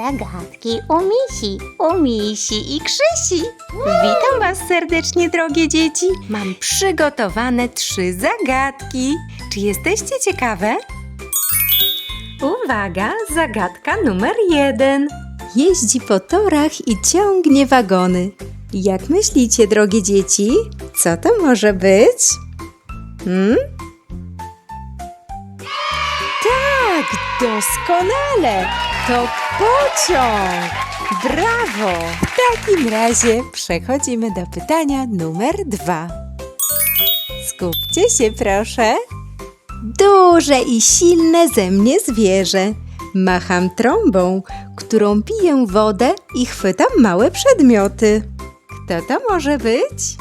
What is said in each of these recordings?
zagadki u Misi, u Misi i Krzysi. Witam Was serdecznie, drogie dzieci. Mam przygotowane trzy zagadki. Czy jesteście ciekawe? Uwaga, zagadka numer jeden. Jeździ po torach i ciągnie wagony. Jak myślicie, drogie dzieci, co to może być? Hmm? Tak, doskonale! To pociąg! Brawo! W takim razie przechodzimy do pytania numer dwa. Skupcie się, proszę. Duże i silne ze mnie zwierzę. Macham trąbą, którą piję wodę i chwytam małe przedmioty. Kto to może być?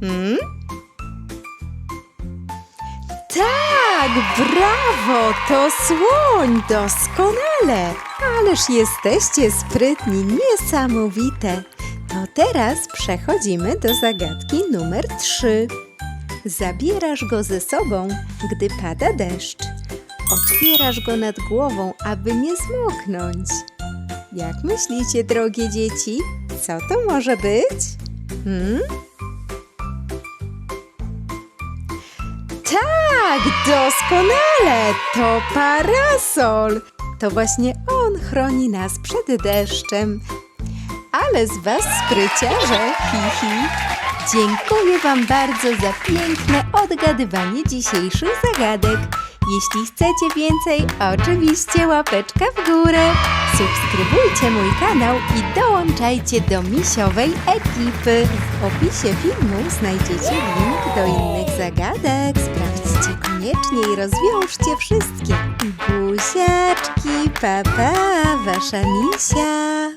Hmm? Tak, brawo, to słoń, doskonale. Ależ jesteście sprytni, niesamowite. To teraz przechodzimy do zagadki numer 3. Zabierasz go ze sobą, gdy pada deszcz. Otwierasz go nad głową, aby nie zmoknąć. Jak myślicie, drogie dzieci, co to może być? Hmm? Tak, doskonale! To parasol! To właśnie on chroni nas przed deszczem. Ale z was spryciarze, hi, hi. Dziękuję wam bardzo za piękne odgadywanie dzisiejszych zagadek. Jeśli chcecie więcej, oczywiście łapeczka w górę. Subskrybujcie mój kanał i dołączajcie do misiowej ekipy. W opisie filmu znajdziecie link do innych zagadek. Koniecznie i rozwiążcie wszystkie. Buziaczki, papa, wasza misia.